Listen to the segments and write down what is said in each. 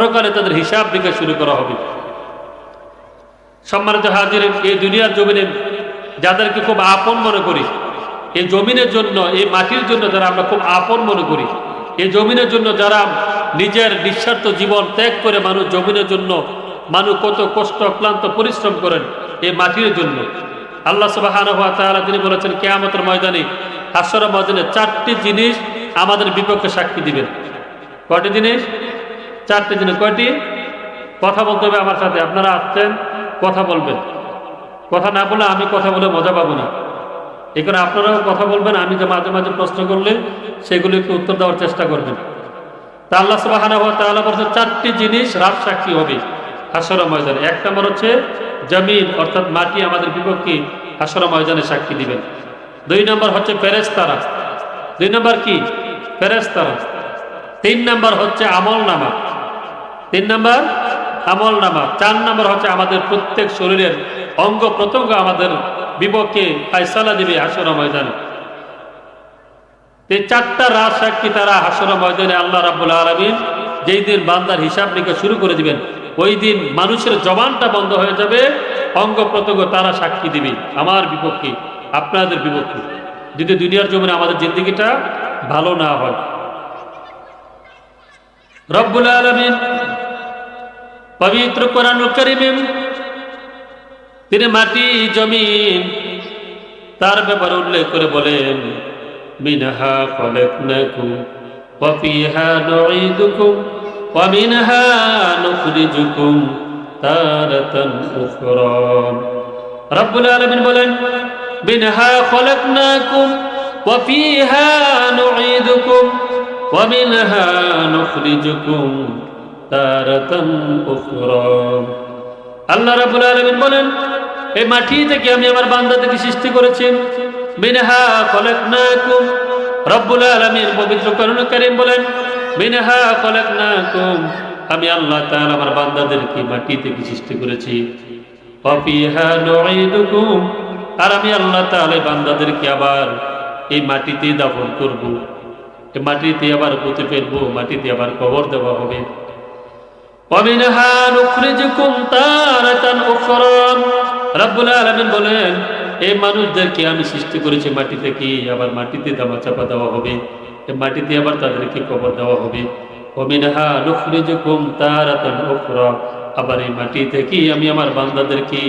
পরকালে তাদের হিসাব দিকে শুরু করা হবে। সম্মানিত হাজির, এই দুনিয়ার জমিনে যাদেরকে খুব আপন মনে করি, এই জমিনের জন্য, এই মাটির জন্য যারা আমরা খুব আপন মনে করি, এই জমিনের জন্য যারা নিজের নিঃস্বার্থ জীবন ত্যাগ করে মানুষ জমিনের জন্য মানুষ কত কষ্ট, ক্লান্ত, পরিশ্রম করেন, এই মাটির জন্য। আল্লাহ সুবাহান হওয়া তাহলে তিনি বলেছেন, কেয়ামতের ময়দানে হাসর ময়দানে চারটি জিনিস আমাদের বিপক্ষে সাক্ষী দিবেন। কটি জিনিস? চারটি জিনিস কয়টি? কথা বলতে হবে আমার সাথে, আপনারা আসছেন, কথা বলবেন। কথা না বলে আমি কথা বলে মজা পাবো না। এখানে আপনারাও কথা বলবেন, আমি যে মাঝে মাঝে প্রশ্ন করলে সেগুলো একটু উত্তর দেওয়ার চেষ্টা করবেন। তা আল্লাহ সুবাহানা হওয়া বলছে, চারটি জিনিস রাত সাক্ষী হবে হাসর ময়দানে। এক নম্বর হচ্ছে জমিন, অর্থাৎ মাটি আমাদের বিপক্ষে হাসর ময়দানে সাক্ষী দিবেন। দুই নম্বর হচ্ছে ফেরেস্তারা দুই নম্বর কি? ফেরেস্তারা তিন নম্বর হচ্ছে আমল নামা তিন নম্বর, আমল নামা। চার নম্বর হচ্ছে আমাদের প্রত্যেক শরীরের অঙ্গ প্রত্যঙ্গ আমাদের বিপক্ষে ফাইসালা দিবে হাসর ময়দানে। এই চারটা রাত সাক্ষী তারা হাসর ময়দানে আল্লাহ রাবুল আলমিন যেই দিন বান্দার হিসাব নিকাশ শুরু করে দিবেন, ওই দিন মানুষের জবানটা বন্ধ হয়ে যাবে, অঙ্গ প্রত্যঙ্গ তারা সাক্ষী দিবে, আমার বিপক্ষে, আপনাদের বিপক্ষে। যদি দুনিয়ার জমিনে আমাদের জিন্দগিটা ভালো না হয়। রব্বুল আলমিন পবিত্র কোরআন করিমে তিনি মাটি জমিন, তার ব্যাপারে উল্লেখ করে বলেন, মিনহা খলাকনাকুম, ওয়া ফিহা নুঈদুকুম, ওয়া মিনহা নুখরিজুকুম তারাতান উখরা। রব্বুল আলামিন বলেন, মিনহা খলাকনাকুম, ওয়া ফিহা নুঈদুকুম, ওয়া মিনহা নুখরিজুকুম তারাতান উখরা। আল্লাহ রাব্বুল আলামিন বলেন এই মাটি থেকে আমি আমার বান্দাদেরকে সৃষ্টি করেছি। মিনহা খলাকনাকুম। রব্বুল আলামিন পবিত্র করুন কারীম বলেন, মিনহা খলাকনাকুম। আমি আল্লাহ তাআলা আমার বান্দাদেরকে মাটি থেকে সৃষ্টি করেছি। ওয়াফিহা নুঈদুকুম। আর আমি আল্লাহ তাআলা বান্দাদেরকে আবার এই মাটিতে দাফন করব। এই মাটিতে আবার পুঁতে ফেলব, মাটিতে আবার কবর দেওয়া হবে। বলেন এই মানুষদেরকে আমি সৃষ্টি করেছি আবার মাটিতে চাপা দেওয়া হবে? মাটিতে আবার তাদেরকে দেওয়া হবে? আবার এই মাটি থেকে আমি আমার বান্দাদেরকে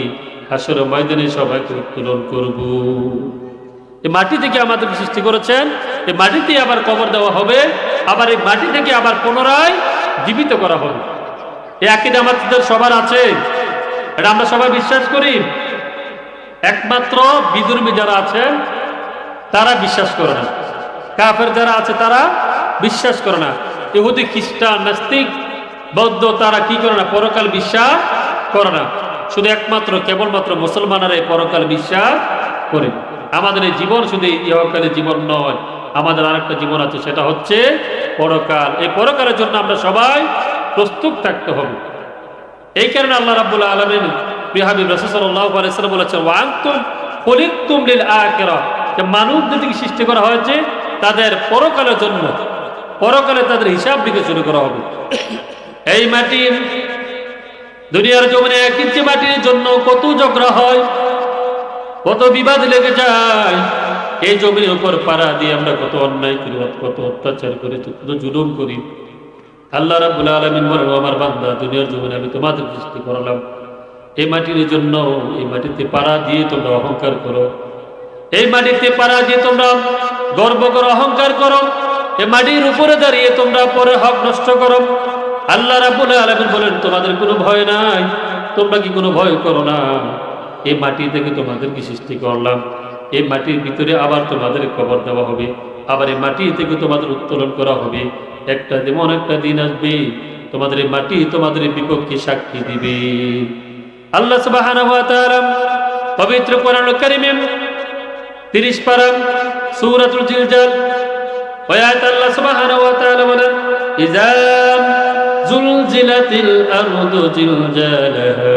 হাসর ময়দানে সবাইকে উত্তোলন করব? এই মাটি থেকে আমাদেরকে সৃষ্টি করেছেন? এই মাটিতে আবার কবর দেওয়া হবে? আবার এই মাটি থেকে আবার পুনরায় জীবিত করা হবে? এই আকিদা আমাদের সবার আছে। এটা আমরা সবাই বিশ্বাস করি। একমাত্র বিদুর্মী যারা আছেন, তারা বিশ্বাস করে না। কাফের যারা আছে, তারা বিশ্বাস করে না। ইহুদি, খ্রিস্টান, নাস্তিক, বৌদ্ধ, তারা কি করে না? পরকাল বিশ্বাস করে না। শুধু একমাত্র, কেবলমাত্র মুসলমানেরা পরকাল বিশ্বাস করে। আমাদের এই জীবন শুধু ইহকালের জীবন নয়। আমাদের আরেকটা জীবন আছে, সেটা হচ্ছে পরকাল। এই পরকালের জন্য আমরা সবাই প্রস্তুত থাকতে হবে। এই কারণে আল্লাহ রাব্বুল আলামিন যে তাদের পরকালের জন্য, পরকালে তাদের হিসাব দিকে করা হবে। এই দুনিয়ার মাটির জন্য কত ঝগড়া হয়, কত বিবাদ লেগে যায়, এই জমির উপর পাড়া দিয়ে আমরা কত অন্যায় করি, কত অত্যাচার করি, কত জুলুম করি। আল্লাহ রাবুল আলমিন বলেন আমার বান্দা, দুনিয়ার জীবনে আমি তোমাদের সৃষ্টি করলাম। এই মাটির জন্য, এই মাটিতে পাড়া দিয়ে তোমরা অহংকার করো। এই মাটিতে পাড়া দিয়ে তোমরা গর্ব করো, অহংকার করো। এই মাটির উপরে দাঁড়িয়ে তোমরা পরে হক নষ্ট করো। আল্লাহ রাবুল আলমিন বলেন, তোমাদের কোনো ভয় নাই, তোমরা কি কোনো ভয় করো না। এই মাটি থেকে তোমাদেরকে সৃষ্টি করলাম। এই মাটির ভিতরে আবার তোমাদের কবর দেওয়া হবে। আবার এই মাটি থেকে তোমাদের উত্তোলন করা হবে। একটা যেমন একটা দিন আসবে তোমাদের এই মাটি তোমাদের বিপক্ষে সাক্ষী দিবে আল্লাহ সুবহানাহু ওয়া তাআলা পবিত্র কোরআন কারীমে 30 পারা সূরাতুল জিলজাল আয়াত আল্লাহ সুবহানাহু ওয়া তাআলা বলেন ইজা জুলজিলাতিল আরদু জিলজালাহা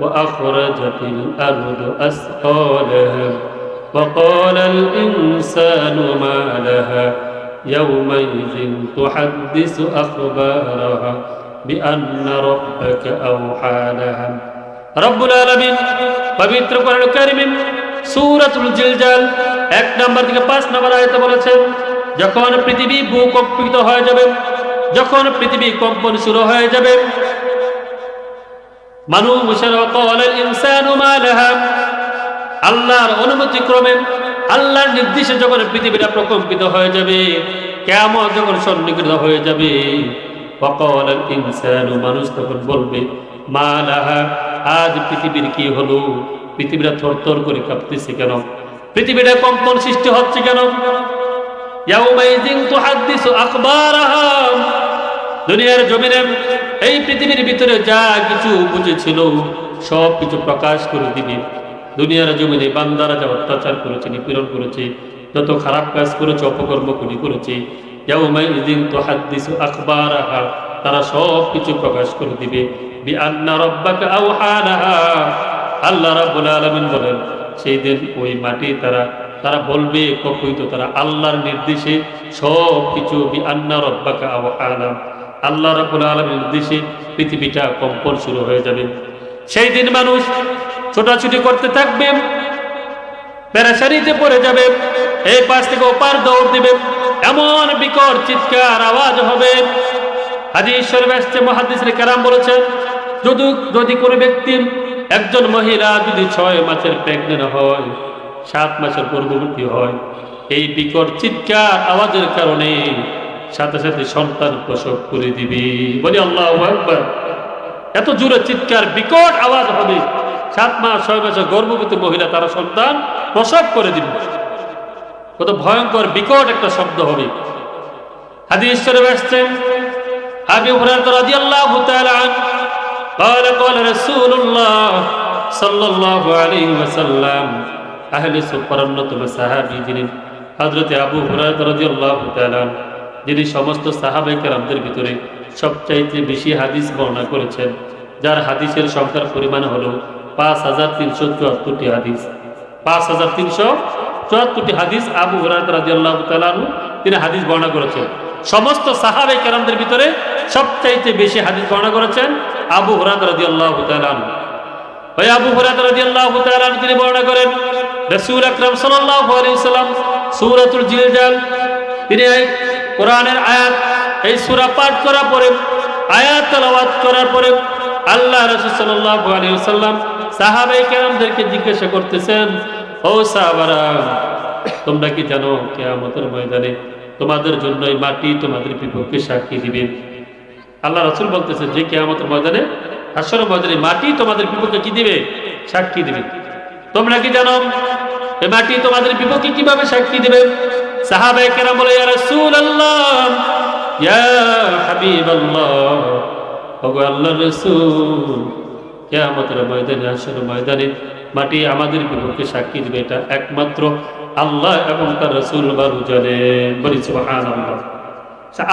ওয়া আখরাজাতিল আরদু আসqalaha وقال الإنسان ما لها يومئذ تحدث أخبارها بأن ربك أوحى لها রব্বুল আলামিন পবিত্র কোরআন কারিমে সূরাতুল জিলজাল এক নম্বর থেকে পাঁচ নম্বর আয়াতে বলেছেন যখন পৃথিবী ভূকম্পিত হয়ে যাবে যখন পৃথিবী কম্পন শুরু হয়ে যাবে মানুষের অকলের ইনসানু মা লাহা আল্লাহর অনুমতি ক্রমে আল্লাহর নির্দেশে যখন পৃথিবীটা প্রকম্পিত হয়ে যাবে কেমন যখন সন্নিগ্ধ হয়ে যাবে অকল ইনসানু মানুষ তখন বলবে, মা লাহা, আজ পৃথিবীর কি হলো? পৃথিবীটা থরথর করে কাঁপতেছে কেন? পৃথিবীটা কম্পন সৃষ্টি হচ্ছে কেন? দুনিয়ার জমিনে এই পৃথিবীর ভিতরে যা কিছু বুঝেছিল সব কিছু প্রকাশ করে দিবে। দুনিয়ার জমিনে বান্দারা যা অত্যাচার করেছে, নিপীড়ন করেছে, যত খারাপ কাজ করেছে, অপকর্ম করি করেছে তারা সব কিছু প্রকাশ করে দিবে। বি আল্লাহ রাব্বুল আলামিন বলেন, সেই দিন ওই মাটি তারা তারা বলবে, কখনই তো তারা আল্লাহর নির্দেশে সব কিছু আন্না রব্বাকা আওহালা আল্লাহ রাব্বুল আলামিনের নির্দেশে পৃথিবীটা কম্পন শুরু হয়ে যাবে। সেই দিন মানুষ ছোটাছুটি করতে থাকবে। পেরাশারিতে পড়ে যাবে। এই পাশ থেকে ওপার দৌড় দিবে। এমন বিকট চিৎকার আওয়াজ হবে। হাদিস শরীফে আসছে, মহাদিসের কারাম বলেছেন যদি যদি কোনো ব্যক্তি একজন মহিলা যদি ছয় মাসের প্রেগনেন্ট হয়, সাত মাসের গর্ভবতী হয়, এই বিকট চিৎকার আওয়াজের কারণে সাথে সাথে সন্তান প্রসব করে দিবে। বলি, আল্লাহ এত জোরে চিৎকার, বিকট আওয়াজ হবে। সাত মাস ছয় মাসের গর্ভবতী মহিলা তারা সন্তান প্রসব করে দিবে কত ভয়ঙ্কর বিকট একটা শব্দ হবে হাদিস শরীফ আসছেন আবি হুরায়রা রাদিয়াল্লাহু তাআলা আনহু قال قال رسول الله صلى الله عليه وسلم আহলে সুপার অন্যতম সাহাবী যিনি হযরতে আবু হুরায়রা রাদিয়াল্লাহু তাআলা যিনি সমস্ত সাহাবায়ে কেরামদের ভিতরে সবচাইতে বেশি হাদিস বর্ণনা করেছেন যার হাদিসের সংখ্যার পরিমাণ হলো পাঁচ হাজার তিনশো চুয়াত্তরটি হাদিস। পাঁচ হাজার তিনশো চুয়াত্তরটি হাদিস আবু তাআলা আনহু, তিনি হাদিস বর্ণনা করেছেন। সমস্ত সাহাবায়ে কেরামদের ভিতরে সবচাইতে বেশি হাদিস বর্ণনা করেছেন আবু হুরাদ রাদিয়াল্লাহু তাআলা আনহু। ওই আবু হুরাদ রাদিয়াল্লাহু তাআলা আনহু তিনি বর্ণনা করেন, রাসূল আকরাম সাল্লাল্লাহু আলাইহি সাল্লাম সূরাতুল জিলজাল, তিনি এই কোরআনের আয়াত, এই সূরা পাঠ করার পরে, আয়াত তেলাওয়াত করার পরে আল্লাহ রাসূল সাল্লাল্লাহু আলাইহি সাহাবায়ে কেরামদেরকে জিজ্ঞাসা করতেছেন, ও সাহাবারা, তোমরা কি জানো কিয়ামতের ময়দানে তোমাদের জন্য এই মাটি তোমাদের বিপক্ষে সাক্ষী দিবে? আল্লাহ রসুল বলতেছে যে কেয়ামতের ময়দানে হাসর ময়দানে মাটি তোমাদের বিপক্ষে কি দিবে? সাক্ষী দিবে। তোমরা কি জানো এই মাটি তোমাদের বিপক্ষে কীভাবে সাক্ষী দিবে? সাহাবায়ে কেরাম বলে, ইয়া রাসূলুল্লাহ, ইয়া হাবিবাল্লাহ, ওগো আল্লাহর রাসূল কিয়ামতের ময়দানে হাসর ময়দানে মাটি আমাদের বিপক্ষে সাক্ষী দিবে, এটা একমাত্র আল্লাহ এবং তার রাসূল বারু জানেন বলি সুবহানাল্লাহ।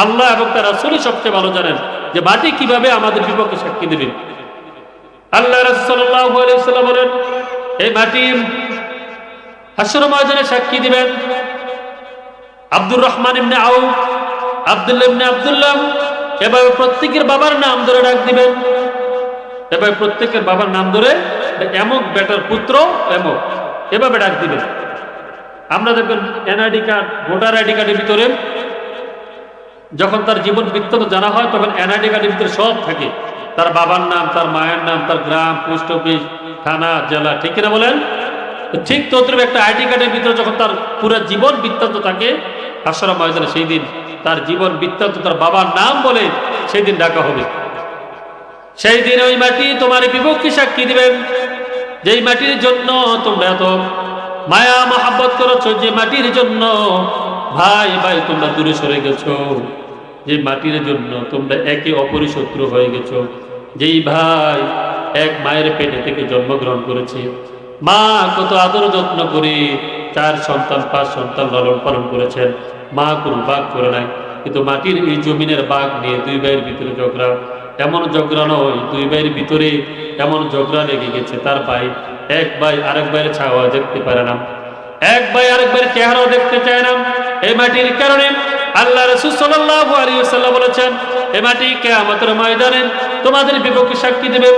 আল্লাহ এবং তার রাসূলই সবচেয়ে ভালো জানেন যে মাটি কীভাবে আমাদের বিপক্ষে সাক্ষী দেবে। আল্লাহ রাসূলুল্লাহ আলাইহি বলেন, এই মাটি হাসর ময়দানে সাক্ষী দিবেন আব্দুর রহমান ইবনে আউ আব্দুল্লাহ ইবনে আব্দুল্লাহ। এভাবে প্রত্যেকের বাবার নাম ধরে ডাক দিবেন। এভাবে প্রত্যেকের বাবার নাম ধরে, এমক বেটার পুত্র, এমক। এভাবে ডাক দিবেন আমরা দেখবেন এনআইডি কার্ড, ভোটার আইডি কার্ডের ভিতরে যখন তার জীবন বৃত্তান্ত জানা হয়, তখন এনআইডি কার্ডের ভিতরে সব থাকে। তার বাবার নাম, তার মায়ের নাম, তার গ্রাম, পোস্ট অফিস, থানা, জেলা, ঠিক কিনা বলেন? ঠিক তদ্রুপ একটা আইডি কার্ডের ভিতরে যখন তার পুরো জীবন বৃত্তান্ত থাকে আশরা ময়দানে সেই দিন তার জীবন বৃত্তান্ত তার বাবার নাম বলে সেই দিন ডাকা হবে। সেই দিন ওই মাটি তোমার বিপক্ষে সাক্ষী দিবেন। যেই মাটির জন্য তোমরা এত মায়া মহাব্বত করেছ, যে মাটির জন্য, ভাই ভাই, তোমরা দূরে সরে গেছো। যে মাটির জন্য তোমরা একে অপরি শত্রু হয়ে গেছো। যেই ভাই, এক মায়ের পেটে থেকে জন্মগ্রহণ করেছে। মা, কত আদর যত্ন করে চার সন্তান, পাঁচ সন্তান লালন পালন করেছেন। মা কোনো বাঘ করে নাই, কিন্তু মাটির এই জমিনের বাঘ নিয়ে দুই ভাইয়ের ভিতরে ঝগড়া। এমন ঝগড়া নয়, দুই ভাইয়ের ভিতরে এমন ঝগড়া লেগে গেছে, তার ভাই এক ভাই আরেক ভাইয়ের ছাওয়া দেখতে পারে না। এক ভাই আরেক ভাইয়ের চেহারাও দেখতে চায় না। এই মাটির কারণে আল্লাহ রসুল্লাহ বলেছেন, এ মাটি কে আমাদের ময়দানে তোমাদের বিপক্ষে সাক্ষী দেবে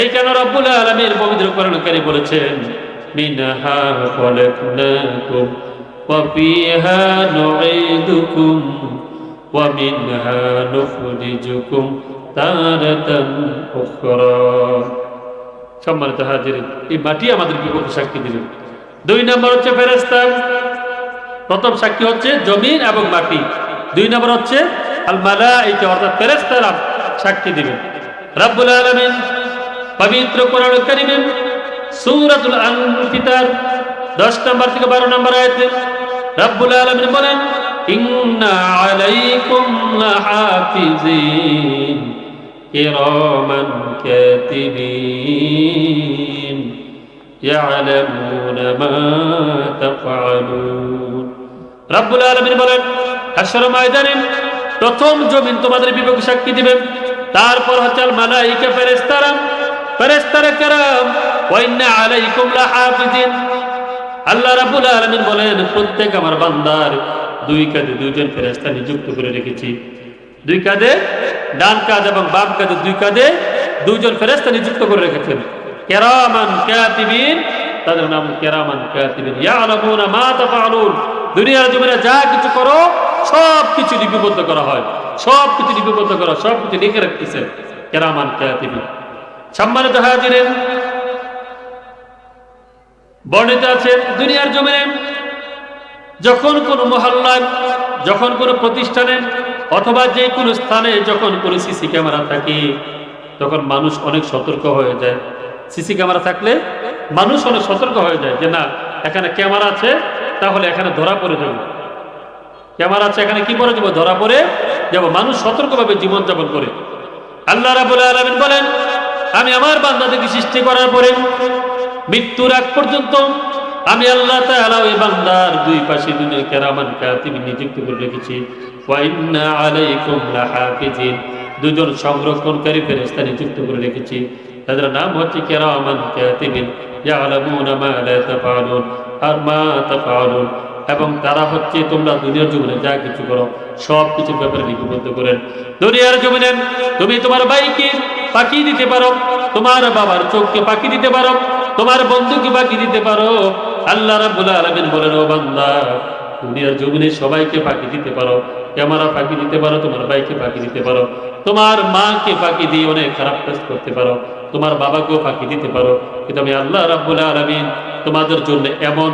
এই কেন রব্বুল আলমীর পবিত্র করণকারী বলেছেন, মিনহা সম্মানিত হাজির এই মাটি আমাদের বিপক্ষে সাক্ষী দিবে দুই নম্বর হচ্ছে ফেরেস্তা প্রথম সাক্ষী হচ্ছে জমিন এবং মাটি। দুই নম্বর হচ্ছে আল মালাইকা অর্থাৎ ফেরেস্তারা সাক্ষী দিবেন। রাব্বুল আলামিন পবিত্র কোরআন কারিমে সূরাতুল আনফিতার 10 নম্বর থেকে 12 নম্বর আয়াতে রাব্বুল আলামিন বলেন, ইন্না আলাইকুম লাহাফিজিন কিরামান কাতিবিন يعلمون ما تفعلون রাব্বুল আলামিন বলেন হাসর ময়দানে প্রথম জমিন তোমাদের বিপক্ষে সাক্ষী দিবেন তারপর হচ্ছে আল মালাইকা ফেরেশতারা ফেরেশতারা کرام ওয়াইন্না আলাইকুম লাহাফিজিন আল্লাহ রাব্বুল আলামিন বলেন প্রত্যেক আমার বান্দার দুই কাঁধে দুইজন ফেরেশতা নিযুক্ত করে রেখেছি দুই কাঁধে ডান কাঁধ এবং বাম কাঁধে দুই কাঁধে দুইজন ফেরেস্তা নিযুক্ত করে রেখেছেন। কেরামান কাতিবিন, তাদের নাম কেরামান কাতিবিন। ইয়ালামুনা মা তাফআলুন, দুনিয়ার জীবনে যা কিছু করো, সব কিছু লিপিবদ্ধ করা হয়। সব কিছু লিপিবদ্ধ করা, সব কিছু লিখে রাখতেছে কেরামান কাতিবিন। সম্মানিত হাজিরেন, বর্ণিত আছে, দুনিয়ার জমিনে যখন কোনো মহল্লায়, যখন কোনো প্রতিষ্ঠানে অথবা যে কোনো স্থানে যখন কোনো সিসি ক্যামেরা থাকে, তখন মানুষ অনেক সতর্ক হয়ে যায়। সিসি ক্যামেরা থাকলে মানুষ অনেক সতর্ক হয়ে যায় যে না, এখানে ক্যামেরা আছে, তাহলে এখানে ধরা পড়ে যাবে। ক্যামেরা আছে, এখানে কি পড়ে যাব? ধরা পড়ে যাব। মানুষ সতর্কভাবে জীবনযাপন করে। আল্লাহ রাবুল আলমিন বলেন, আমি আমার বান্দাদেরকে সৃষ্টি করার পরে মৃত্যুর আগ পর্যন্ত আমি আল্লাহ তাআলা ওই বান্দার দুই পাশে দুই কেরামান কাতিব নিযুক্ত করে রেখেছি। দুজন সংরক্ষণকারী ফেরেশতা নিযুক্ত করে রেখেছি। তাদের নাম হচ্ছে এবং তারা হচ্ছে তোমরা দুনিয়ার জীবনে যা কিছু করো, সব কিছুর ব্যাপারে লিপিবদ্ধ করেন। দুনিয়ার জীবনে তুমি তোমার ভাইকে পাখি দিতে পারো, তোমার বাবার চোখকে পাখি দিতে পারো, তোমার বন্ধুকে পাখি দিতে পারো। আল্লাহ রাব্বুল আলামিন বলেন, ও বান্দা দুনিয়ার জমিনে সবাইকে পাখি দিতে পারো, ক্যামেরা পাখি দিতে পারো, তোমার ভাইকে পাখি দিতে পারো, তোমার মাকে পাখি দিয়ে অনেক খারাপ কাজ করতে পারো, তোমার বাবাকেও পাখি দিতে পারো। কিন্তু আমি আল্লাহ রাব্বুল আলামিন তোমাদের জন্য এমন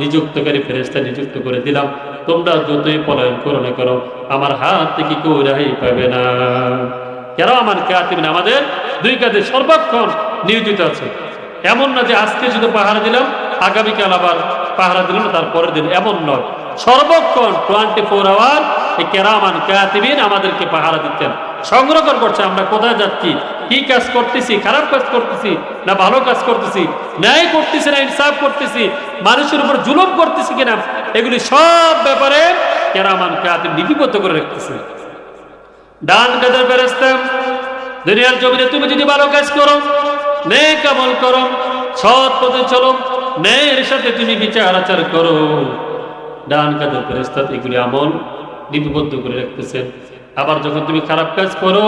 নিযুক্তকারী ফেরেস্তা নিযুক্ত করে দিলাম, তোমরা যতই পলায়ন করো না করো আমার হাত থেকে কেউ রেহাই পাবে না। কেন আমার কাতিবিন আমাদের দুই কাজে সর্বক্ষণ নিয়োজিত আছে। এমন না যে আজকে শুধু পাহারা দিলাম, আগামীকাল আবার পাহারা দিলাম তার পরের দিন এমন নয়। সর্বক্ষণ টোয়েন্টি ফোর আওয়ার এই কেরামান কাতিবিন আমাদেরকে পাহারা দিতেন। সংরক্ষণ করছে, আমরা কোথায় যাচ্ছি? কি কাজ করতেছি? খারাপ কাজ করতেছি না ভালো কাজ করতেছি? ন্যায় করতেছি না ইনসাফ করতেছি? মানুষের উপর জুলুম করতেছি কিনা? এগুলি সব ব্যাপারে কেরামান কাতিব লিপিবদ্ধ করে রাখতেছে ডান কাদের ফেরেস্তা দুনিয়ার জমিনে তুমি যদি ভালো কাজ করো, নেক আমল করো, সৎ পথে চলো, ন্যায়ের সাথে তুমি বিচার আচার করো। ডান কাদের ফেরেস্তা এগুলি আমল লিপিবদ্ধ করে রাখতেছেন। আবার যখন তুমি খারাপ কাজ করো,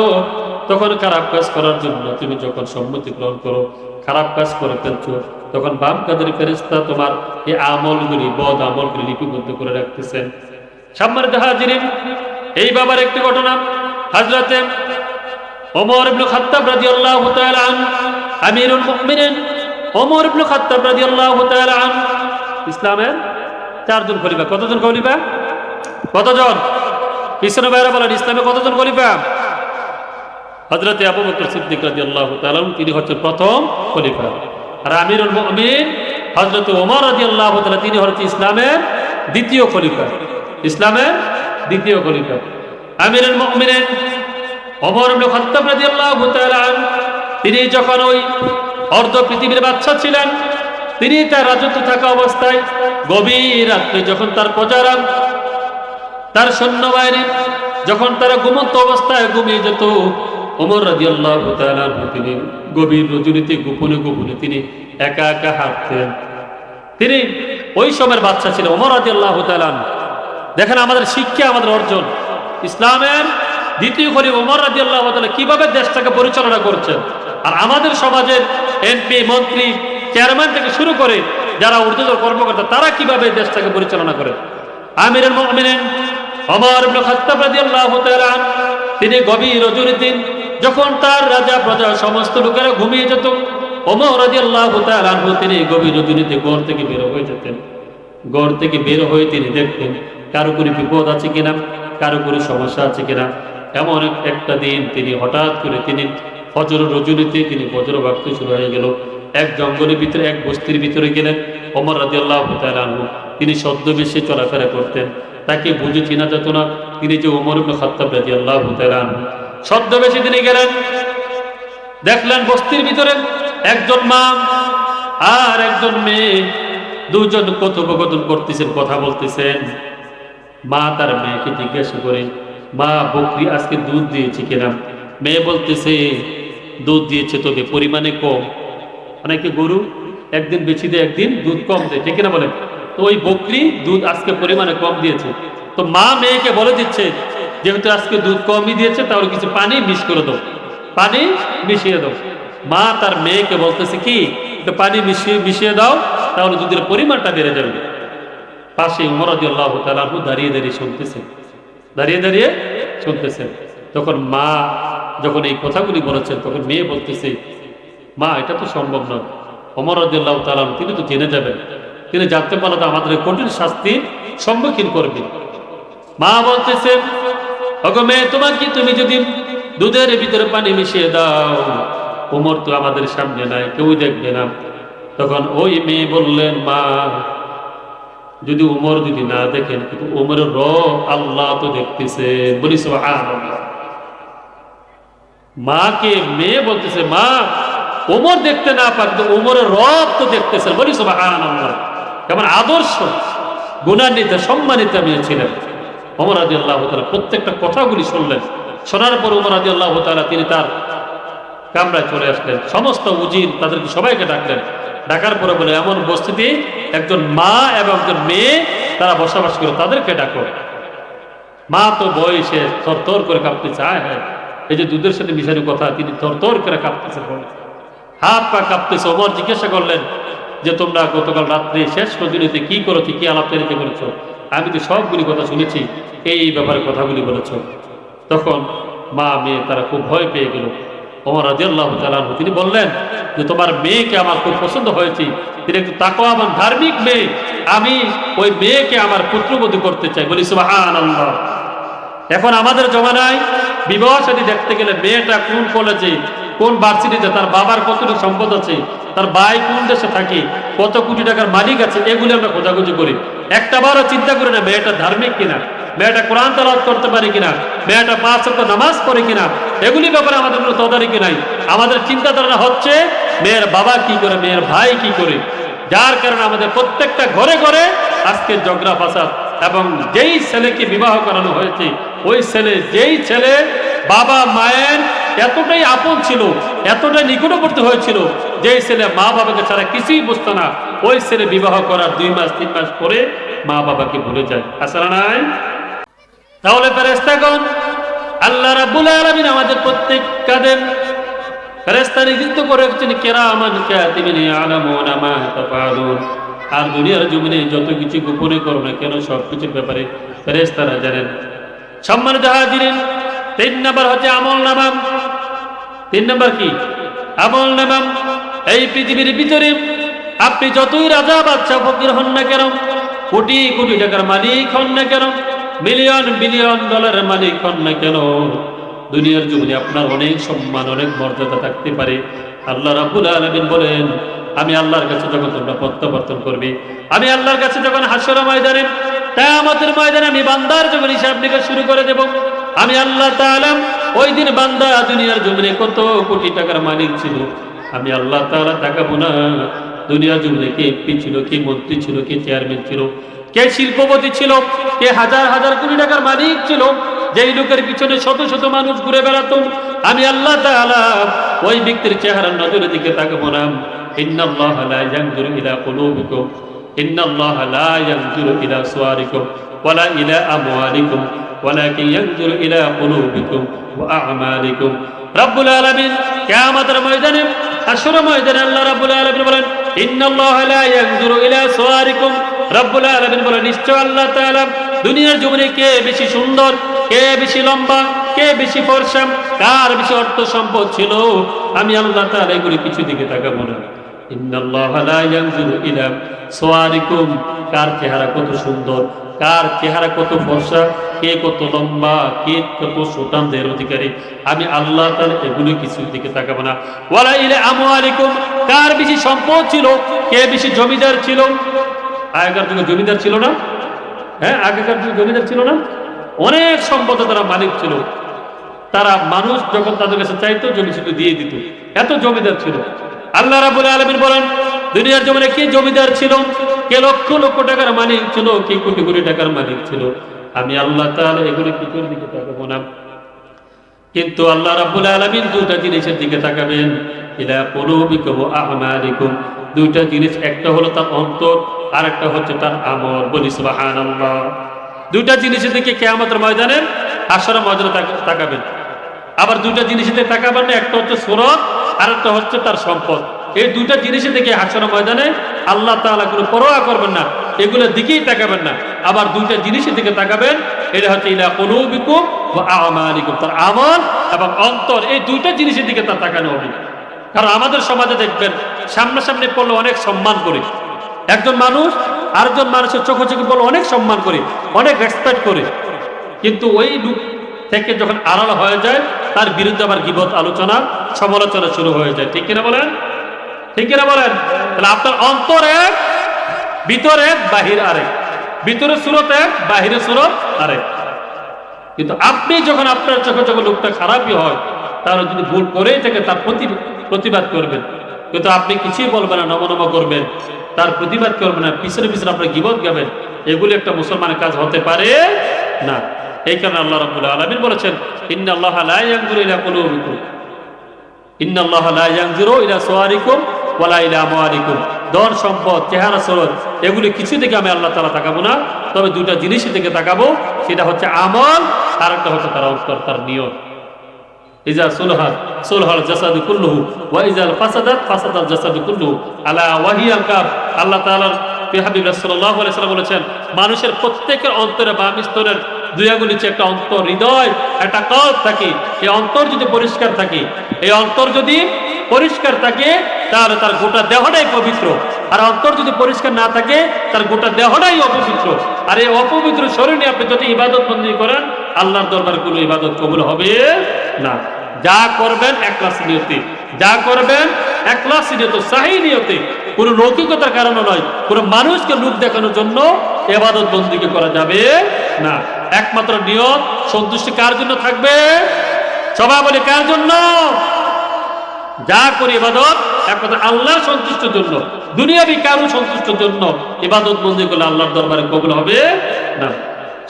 তখন খারাপ কাজ করার জন্য তুমি যখন সম্মতি গ্রহণ করো, খারাপ কাজ করে ফেলছো, তখন বাম কাদের ফেরেস্তা তোমার এই আমলগুলি, বদ আমলগুলি লিপিবদ্ধ করে রাখতেছেন। সম্মানিত হাজিরিন, এই বাবার একটি ঘটনা হাজরাতে ওমর ইবনে খাত্তাব রাদিয়াল্লাহু তাআলা আন, আমিরুল মুমিনিন, ওমর ইবনে খাত্তাব রাদিয়াল্লাহু তাআলা আন, ইসলামের চারজন খলিফা। কতজন খলিফা? কতজন? পিছনে বাইরে বলেন, ইসলামে কতজন খলিফা? হজরতে আবু বকর সিদ্দিক রাদিয়াল্লাহু তাআলা তিনি হচ্ছেন প্রথম খলিফা। আর আমিরুল মুমিনিন, হযরত ওমর রাদিয়াল্লাহু তাআলা, তিনি হচ্ছেন ইসলামের দ্বিতীয় খলিফা। ইসলামের দ্বিতীয় খলিফা। আমিরুল মুমিনিন, ওমর ইবনে খাত্তাব রাদিয়াল্লাহু তাআলা তিনি যখন ওই অর্ধ পৃথিবীর বাদশা ছিলেন তিনি তার রাজত্ব থাকা অবস্থায় গভীর রাত্রে যখন তার প্রজারা তার সৈন্যবাহিনী যখন তারা ঘুমন্ত অবস্থায় ঘুমিয়ে যেত রাদিয়াল্লাহু তাআলা আনহু তিনি গভীর রজনীতে গোপনে গোপনে তিনি একা একা হাঁটতেন। তিনি ওই সময়ের বাচ্চা ওমর রাদিয়াল্লাহু তাআলা আনহু। দেখেন আমাদের শিক্ষা, আমাদের অর্জন। ইসলামের দ্বিতীয় খলি ওমর রাজি আল্লাহ কীভাবে দেশটাকে পরিচালনা করছেন? আর আমাদের সমাজের এমপি, মন্ত্রী চেয়ারম্যান থেকে শুরু করে যারা ঊর্ধ্বতর কর্মকর্তা তারা কীভাবে দেশটাকে পরিচালনা করে? আমিরের মুমিনিন আন, তিনি গভীর রজনীতে যখন তার রাজা প্রজা সমস্ত লোকেরা ঘুমিয়ে যেত রাদিয়াল্লাহু তাআলা আনহু তিনি গভীর রজনীতে ঘর থেকে বের হয়ে যেতেন। ঘর থেকে বের হয়ে তিনি দেখতেন কারও করে বিপদ আছে কিনা কারও করে সমস্যা আছে কিনা। এমন একটা দিন তিনি হঠাৎ করে তিনি ফজর রজনীতে তিনি ফজর ভাবতে শুরু হয়ে গেল। এক জঙ্গলের ভিতরে, এক বস্তির ভিতরে গেলেন। ওমর রাজি আল্লাহ আনহু। তিনি ছদ্মবেশে চলাফেরা করতেন। তাকে বুঝে চেনা যেত না, তিনি যে ইবনে খাত্তাব রাজি আল্লাহ আনহু। ছদ্মবেশে তিনি গেলেন। দেখলেন বস্তির ভিতরে একজন মা আর একজন মেয়ে। দুজন কথোপকথন করতেছেন, কথা বলতেছেন। মা তার মেয়েকে জিজ্ঞাসা করে, মা, বকরি আজকে দুধ দিয়েছে কিনা? মেয়ে বলতেছে, দুধ দিয়েছে তবে পরিমাণে কম। অনেকে গরু একদিন বেশি দেয়, একদিন দুধ কম দেয়, ঠিক কিনা বলেন? তো ওই বকরি দুধ আজকে পরিমাণে কম দিয়েছে। তো মা মেয়েকে বলে দিচ্ছে, যেহেতু আজকে দুধ কমই দিয়েছে, তাহলে কিছু পানি মিস করে দাও। পানি মিশিয়ে দাও। মা তার মেয়েকে বলতেছে কি পানি মিশিয়ে মিশিয়ে দাও, তাহলে দুধের পরিমাণটা বেড়ে যাবে। পাশে উমরাদি আল্লাহ তালু দাঁড়িয়ে দাঁড়িয়ে শুনতেছেন দাঁড়িয়ে দাঁড়িয়ে শুনতেছেন তখন মা যখন এই কথাগুলি বলেছেন, তখন মেয়ে বলতেছে মা, এটা তো সম্ভব নয়। অমর রাদিয়াল্লাহু তাআলা তিনি তো জেনে যাবেন। তিনি জানতে পারলে তো আমাদের কঠিন শাস্তির সম্মুখীন করবে। মা বলতেছে ওগো মেয়ে, তোমার কি তুমি যদি দুধের ভিতরে পানি মিশিয়ে দাও, ওমর তো আমাদের সামনে নাই কেউ দেখবে না। তখন ওই মেয়ে বললেন, মা, যদি উমর যদি না দেখেন, কিন্তু উমরের র আল্লাহ তো দেখতেছে। বলি, সুবহানাল্লাহ। মাকে মেয়ে বলতেছে, মা ওমর দেখতে না পারতো, ওমরের রব তো দেখতেছে বলি সুবহানাল্লাহ। কেমন আদর্শ, গুণান্বিত, সম্মানিত মেয়ে ছিলেন। ওমর আদি আল্লাহ তালা প্রত্যেকটা কথাগুলি শুনলেন। শোনার পর ওমর আদি আল্লাহ তালা তিনি তার কামরায় চলে আসলেন। সমস্ত উজির তাদেরকে সবাইকে ডাকলেন। ডাকার পরে বলে, এমন বস্তিতে একজন মা এবং একজন মেয়ে, তারা বসবাস করে, তাদেরকে ডাকো। মা তো বয়সে থর করে কাঁপতেছে, আয় হ্যাঁ। এই যে দুধের সাথে মিশানোর কথা, তিনি থর করে কাঁপতেছে বয়স হাত পা কাঁপতেছে, ওমর জিজ্ঞাসা করলেন যে, তোমরা গতকাল রাত্রে শেষ রজনীতে কি করেছ, কি আলাপচারিতা করেছ আমি তো সবগুলি কথা শুনেছি, এই ব্যাপারে কথাগুলি বলেছ। তখন মা মেয়ে তারা খুব ভয় পেয়ে গেল। ওমর রাজিয়াল্লাহ তিনি বললেন যে, তোমার মেয়েকে আমার খুব পছন্দ হয়েছে, তিনি একটু তাকো আমার ধার্মিক মেয়ে, আমি ওই মেয়েকে আমার পুত্রবধূ করতে চাই। বলি সুবাহান আল্লাহ এখন আমাদের জমানায় বিবাহ সাথী দেখতে গেলে মেয়েটা কোন কলেজে কোন ভার্সিটিতে তার বাবার কতটুকু সম্পদ আছে, তার ভাই কোন দেশে থাকে, কত কোটি টাকার মালিক আছে, এগুলি আমরা খোঁজাখুঁজি করি। একটা বারও চিন্তা করি না, মেয়েটা ধার্মিক কিনা, মেয়েটা কোরআন তালাত করতে পারে কিনা, মেয়েটা পাঁচ সপ্তাহ নামাজ পড়ে কিনা, এগুলি ব্যাপারে আমাদের কোনো তদারকি নাই। আমাদের চিন্তাধারণা হচ্ছে, মেয়ের বাবা কি করে, মেয়ের ভাই কি করে। যার কারণে আমাদের প্রত্যেকটা ঘরে ঘরে আজকে জগরা ফাসাদ, এবং যেই ছেলেকে বিবাহ করানো হয়েছে, ওই ছেলে, যেই ছেলে বাবা, মায়ের এতটাই আপন ছিল, এতটাই নিকটবর্তী হয়েছিল যে ছেলে মা বাবাকে ছাড়া কিছুই বুঝতো না। ওই ছেলে বিবাহ করার দুই মাস, তিন মাস পরে মা বাবাকে ভুলে যায়। আসলে নাই? তাহলে ফেরেস্তাগণ আল্লাহ রাব্বুল আলামিন আমাদের প্রত্যেক কাদের ফেরেস্তা নিযুক্ত করে রেখেছেন কেরামান কাতিবিন ইয়ালামুনা মা তাফআলুন। আর দুনিয়ার জমিনে যত কিছু গোপনে করো না কেন সব কিছুর ব্যাপারে ফেরেস্তারা জানেন। সম্মানিত হাজিরিন তিন নাম্বার হচ্ছে আমল নামাম। তিন নম্বর কি? আমল নামাম। এই পৃথিবীর ভিতরে আপনি যতই রাজা বাচ্চা ফকির হন না কেন, কোটি কোটি টাকার মালিক হন না কেন মিলিয়ন বিলিয়ন ডলারের মালিক হন না কেন, দুনিয়ার জীবনে আপনার অনেক সম্মান, অনেক মর্যাদা থাকতে পারে। আল্লাহ রাবুল আলমিন বলেন, আমি আল্লাহর কাছে যখন তোমরা প্রত্যাবর্তন করবে, আমি আল্লাহর কাছে যখন হাসরা ময়দানে তাই আমাদের ময়দানে আমি বান্দার যখন হিসাব নিকাশ শুরু করে দেব আমি আল্লাহ তাআলা ওই দিন বান্দা দুনিয়ার জমিনে কত কোটি টাকার মালিক ছিল? আমি আল্লাহ তাআলা তাকাবো না। দুনিয়ার জমিনে কে এমপি ছিল, কে মন্ত্রী ছিল, কে চেয়ারম্যান ছিল, কে শিল্পপতি ছিল, কে হাজার হাজার কোটি টাকার মালিক ছিল, যেই লোকের পিছনে শত শত মানুষ ঘুরে বেড়াতো, আমি আল্লাহ তাআলা ওই ব্যক্তির চেহারার নজরের দিকে তাকাবো না। ইন্নাল্লাহ লা ইয়ানজুরু ইলা কুলুবিকুম। ইন্নাল্লাহ লা ইয়ানজুরু ইলা সুয়ারিকুম ওয়ালা ইলা আমওয়ালিকুম। ولكن ينظر إلى قلوبكم وأعمالكم رب العالمين কিয়ামতের ময়দানে হাসর ময়দানে আল্লাহ রাব্বুল আলামিন বলেন ইন্নাল্লাহ লা ইয়ানজুরু ইলা সুওয়ারিকুম রব্বুল আলামিন বলেন নিশ্চয় আল্লাহ তাআলা দুনিয়ার জীবনে কে বেশি সুন্দর কে বেশি লম্বা কে বেশি ফর্সা কার বেশি অর্থ সম্পদ ছিল আমি আল্লাহ তাআলা এগুলি কিছু দিকে তাকাবো না কার চেহারা কত সুন্দর, কার চেহারা কত ফর্সা, কে কত লম্বা, কে কত সুতানদের অধিকারী। আমি আল্লাহ তাআলা এগুলি কিছু দিকে তাকাবো না। ওয়ালা ইলা আমওয়ালিকুম, কার বেশি সম্পদ ছিল, কে বেশি জমিদার ছিল? আগেকার যুগে জমিদার ছিল না? হ্যাঁ আগেকার যুগে জমিদার ছিল না? অনেক সম্পদ তারা মালিক ছিল। তারা মানুষ যখন তাদের কাছে চাইতো, জমি শুধু দিয়ে দিত। এত জমিদার ছিল। আল্লাহ রাবুল আলমিন বলেন, দুনিয়ার জমিনে কে জমিদার ছিল? কে লক্ষ লক্ষ টাকার মালিক ছিল? কে কোটি কোটি টাকার মালিক ছিল? আমি আল্লাহ তাহলে এগুলি কিছুর দিকে তাকাবো না? কিন্তু আল্লাহ রাব্বুল আলামিন দুটা জিনিসের দিকে তাকাবেন। ইলা কুলুবিকুম আমালিকুম। দুইটা জিনিস, একটা হলো তার অন্তর আর একটা হচ্ছে তার আমল। বলি সুবহানাল্লাহ। দুইটা জিনিসের দিকে কিয়ামতের ময়দানে হাসরের ময়দানে তাক- তাকাবেন। আবার দুইটা জিনিসের দিকে তাকাবেন না একটা হচ্ছে সুরত আর একটা হচ্ছে তার সম্পদ। এই দুইটা জিনিসের দিকে হাসরের ময়দানে আল্লাহ তাআলা কোনো পরোয়া করবেন না, এগুলোর দিকেই তাকাবেন না। আবার দুইটা জিনিসের দিকে তাকাবেন, এটা হচ্ছে ইলা কুলুবিকুম আমালিকুম, তার আমল এবং অন্তর, এই দুইটা জিনিসের দিকে তার তাকানো হবে। কারণ আমাদের সমাজে দেখবেন, সামনাসামনি পড়লে অনেক সম্মান করে। একজন মানুষ আরেকজন মানুষের চোখে চোখে পড়লে অনেক সম্মান করে, অনেক রেসপেক্ট করে। কিন্তু ওই থেকে যখন আড়াল হয়ে যায়, তার বিরুদ্ধে আবার গিবত আলোচনা, সমালোচনা শুরু হয়ে যায়। ঠিক কিনা বলেন? ঠিক কিনা বলেন? তাহলে আপনার অন্তর এক ভিতর এক বাহির আরেক। ভিতরে সুরত এক বাহিরে সুরত আরেক। কিন্তু আপনি যখন আপনার চোখে চোখে লোকটা খারাপই হয় তাহলে যদি ভুল করেই থাকে, তার প্রতি প্রতিবাদ করবেন। কিন্তু আপনি কিছুই বলবেন না নমনম করবেন। তার প্রতিবাদ করবেন না, পিছনে পিছনে আপনার গিবত গাবেন। এগুলি একটা মুসলমানের কাজ হতে পারে না। এই কারণে আল্লাহ রাব্বুল আলামিন বলেছেন ধন, সম্পদ, চেহারা সরদ এগুলি কিছু থেকে আমি আল্লাহ তাআলা তাকাবো না, তবে দুটা জিনিসের দিকে তাকাবো, সেটা হচ্ছে আমল, আর একটা হচ্ছে তার অন্তর, তার কাব আল্লাহ বলেছেন, মানুষের প্রত্যেকের অন্তরে বা স্তরের দুই আঙ্গুল নিচে একটা অন্তর হৃদয়, একটা কল্প থাকে, এই অন্তর যদি পরিষ্কার থাকে, এই অন্তর যদি পরিষ্কার থাকে, তাহলে তার গোটা দেহটাই পবিত্র। আর অন্তর যদি পরিষ্কার না থাকে, তার গোটা দেহটাই অপবিত্র। আর এই অপবিত্র শরীর আপনি যদি ইবাদত বন্দী করেন, আল্লাহর দরবারে কোনো ইবাদত কবুল হবে না। যা করবেন একলাস নিয়তে। যা করবেন একলাস নিয়ত, সাহি নিয়তে। কোনো লৌকিকতার কারণে নয়, কোনো মানুষকে লোক দেখানোর জন্য এবাদত বন্দীকে করা যাবে না। একমাত্র নিয়ত সন্তুষ্টি কার জন্য থাকবে? সবাই বলে, কার জন্য? যা করি ইবাদত, একমাত্র আল্লাহ সন্তুষ্টের জন্য। দুনিয়াবি কারও সন্তুষ্টের জন্য ইবাদত বন্দী করলে আল্লাহর দরবারে কবুল হবে না।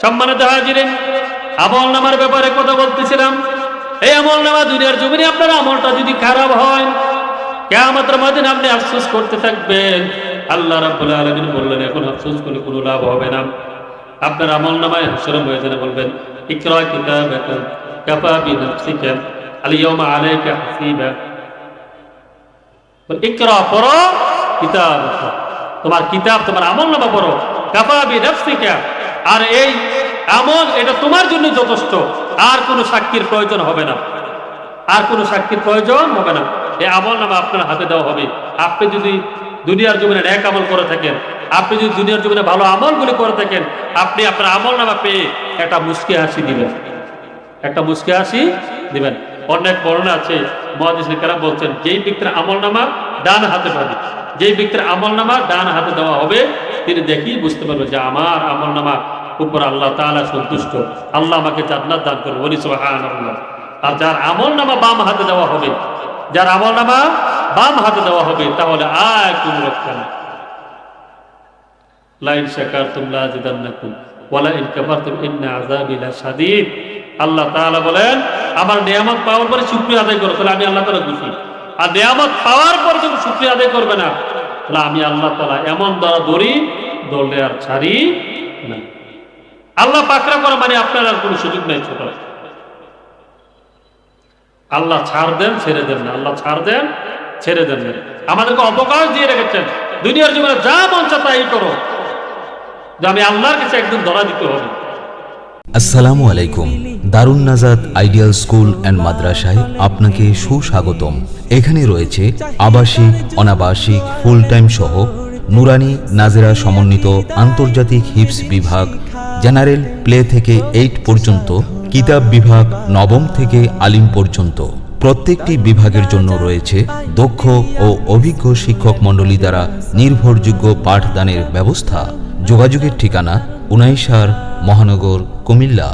সম্মানিত হাজিরেন, আমল নামার ব্যাপারে কথা বলতেছিলাম। এই আমল নামা দুনিয়ার জমিনে আপনার আমলটা যদি খারাপ হয়, কেয়ামতের মাদিন আপনি আফসোস করতে থাকবেন। আল্লাহ রাব্বুল আলামিন বললেন, এখন আফসোস করে কোনো লাভ হবে না। আপনার আমল নামায় হাসর ময়দানে বলবেন, ইকরা কিতাবাকা কাফা বিনাফসিকা আলিয়াউমা আলাইকা হাসিবা। ইকরা পড়ো কিতাব তোমার কিতাব, তোমার আমল নামা পড়ো, কাফা বিনাফসিকা। আর এই আমল, এটা তোমার জন্য যথেষ্ট, আর কোনো সাক্ষীর প্রয়োজন হবে না। আর কোনো সাক্ষীর প্রয়োজন হবে না। এই আমল নামা আপনার হাতে দেওয়া হবে। আপনি যদি দুনিয়ার জমিনে এক আমল করে থাকেন আপনি যদি দুনিয়ার জমিনে ভালো আমলগুলি করে থাকেন, আপনি আপনার আমল নামা পেয়ে একটা মুস্কি হাসি দিবেন। একটা মুস্কি হাসি দিবেন। অনেক বর্ণনা আছে মহাদিস কারা বলছেন, যেই ব্যক্তির আমল নামা ডান হাতে পাবে, যেই ব্যক্তির আমল নামা ডান হাতে দেওয়া হবে, তিনি দেখি বুঝতে পারবে যে আমার আমল নামা উপর আল্লাহ তাআলা সন্তুষ্ট। আল্লাহ আমাকে জান্নাত দান করবে বলি সুবহানাল্লাহ। আর যার আমল নামা বাম হাতে দেওয়া হবে, যার আমল নামা বাম হাতে দেওয়া হবে, তাহলে আয় কোন রক্ষা নেই। লাইন শাকারতুম লা আযিদান্নাকুম ওয়ালা ইন কাফারতুম, ইন্না আযাবি লাশাদীদ। আল্লাহ তাআলা বলেন, আমার নিয়ামত পাওয়ার পরে শুকরিয়া আদায় করো। তাহলে আমি আল্লাহ তাআলা খুশি। আর নিয়ামত পাওয়ার পরে যখন শুকরিয়া আদায় করবে না। তাহলে আমি আল্লাহ তাআলা এমন দ্বারা দড়ি দৌড়লে আর ছাড়ি না। আল্লাহ পাকড়া করা মানে আপনার আর কোনো সুযোগ নেই ছোট। আল্লাহ ছাড় দেন, ছেড়ে দেন না। আল্লাহ ছাড় দেন, ছেড়ে দেন না। আমাদেরকে অবকাশ দিয়ে রেখেছেন। দুনিয়ার জীবনে যা মন চা তাই করো। যে আমি আল্লাহর কাছে একদিন ধরা দিতে হবে। আসসালামু আলাইকুম। দারুণ নাজাদ আইডিয়াল স্কুল অ্যান্ড মাদ্রাসায় আপনাকে সুস্বাগতম। এখানে রয়েছে আবাসিক, অনাবাসিক ফুল টাইম সহ নুরানি নাজেরা সমন্বিত আন্তর্জাতিক হিপস বিভাগ, জেনারেল প্লে থেকে এইট পর্যন্ত, কিতাব বিভাগ নবম থেকে আলিম পর্যন্ত। প্রত্যেকটি বিভাগের জন্য রয়েছে দক্ষ ও অভিজ্ঞ শিক্ষক মণ্ডলী দ্বারা নির্ভরযোগ্য পাঠদানের ব্যবস্থা। যোগাযোগের ঠিকানা উনাইশার মহানগর কুমিল্লা।